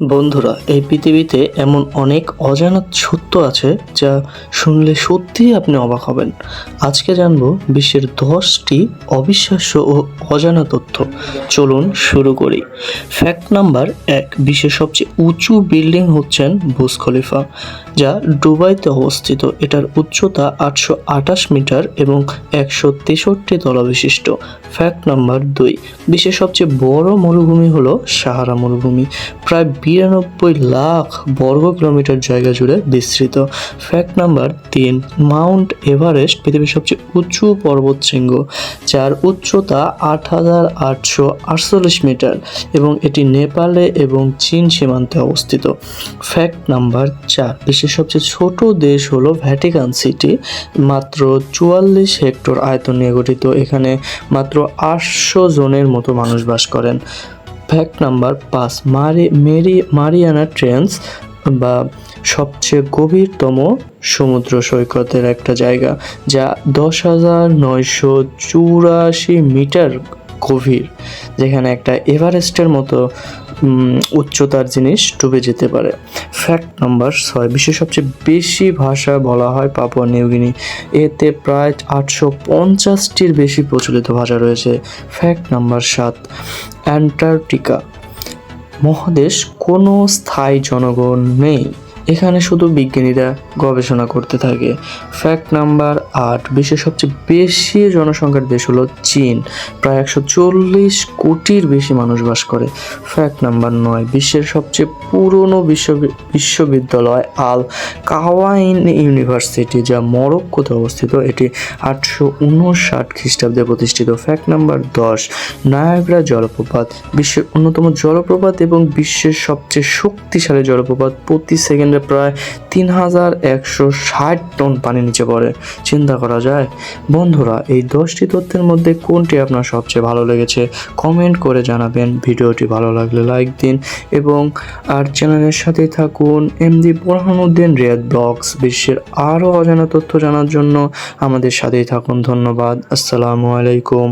বন্ধুরা, এই পৃথিবীতে এমন অনেক অজানা সত্য আছে যা শুনলে সত্যিই আপনি অবাক হবেন। আজকে জানব বিশ্বের দশটি অবিশ্বাস্য ও অজানা তথ্য। চলুন শুরু করি। ফ্যাক্ট নাম্বার এক, বিশ্বের সবচেয়ে উঁচু বিল্ডিং হচ্ছেন বুজ খলিফা। যা দুবাইতে অবস্থিত। এটার উচ্চতা আটশো আঠাশ মিটার এবং একশো তেষট্টি তলাবিশিষ্ট ফ্যাক্ট নাম্বার দুই। বিশ্বের সবচেয়ে বড় মরুভূমি হলো সাহারা মরুভূমি। প্রায় বিরানব্বই লাখ বর্গ কিলোমিটার জায়গা জুড়ে বিস্তৃত। ফ্যাক্ট নাম্বার তিন। মাউন্ট এভারেস্ট পৃথিবীর সবচেয়ে উঁচু পর্বত শৃঙ্গ যার উচ্চতা আট হাজার আটশো আটচল্লিশ মিটার এবং এটি নেপালে এবং চীন সীমান্তে অবস্থিত। ফ্যাক্ট নাম্বার চার। বিশ্বের সবচেয়ে ছোট দেশ হলো ভ্যাটিকান সিটি মাত্র চুয়াল্লিশ হেক্টর আয়তন নিয়ে গঠিত। এখানে মাত্র আটশো জনের মতো মানুষ বাস করেন। ফ্যাক্ট নাম্বার পাঁচ, মারি, মেরি, মারিয়ানা ট্রেন্স বা সবচেয়ে গভীরতম সমুদ্র সৈকতের একটা জায়গা, যা দশ হাজার নয়শো চুরাশি মিটার গভীর, যেখানে একটা এভারেস্টের মতো উচ্চতার জিনিস ডুবে যেতে পারে। ফ্যাক্ট নাম্বার ছয়, বিশ্বের সবচেয়ে বেশি ভাষা বলা হয় পাপুয়া নিউগিনি এতে প্রায় আটশো পঞ্চাশটির বেশি প্রচলিত ভাষা রয়েছে। ফ্যাক্ট নাম্বার সাত, অ্যান্টার্কটিকা। মহাদেশ কোনো স্থায়ী জনগণ নেই। এখানে শুধু বিজ্ঞানীরা গবেষণা করতে থাকে। ফ্যাক্ট নাম্বার আট, বিশ্বের সবচেয়ে বেশি জনসংখ্যার দেশ হলো চীন। প্রায় একশো চল্লিশ কোটির বেশি মানুষ বাস করে। ফ্যাক্ট নাম্বার নয়, বিশ্বের সবচেয়ে পুরনো বিশ্ব বিশ্ববিদ্যালয় আল কাওয়াইন ইউনিভার্সিটি, যা মরক্কোতে অবস্থিত। এটি আটশো উনষাট খ্রিস্টাব্দে প্রতিষ্ঠিত। ফ্যাক্ট নাম্বার দশ, নায়াগ্রা জলপ্রপাত, বিশ্বের অন্যতম জলপ্রপাত এবং বিশ্বের সবচেয়ে শক্তিশালী জলপ্রপাত প্রতি সেকেন্ডে প্রায় তিন হাজার একশো ষাট টন পানি নিচে পড়ে। চিন্তা করা যায়, বন্ধুরা, এই দশটি তথ্যের মধ্যে কোনটি আপনার সবচেয়ে ভালো লেগেছে? কমেন্ট করে জানাবেন। ভিডিওটি ভালো লাগলে লাইক দিন এবং আর চ্যানেলের সাথে থাকুন এমডি বোরহানুদ্দিন রিয়াদ ব্লগস, বিশ্বের আরও অজানা তথ্য জানার জন্য আমাদের সাথেই থাকুন। ধন্যবাদ। আসসালামু আলাইকুম।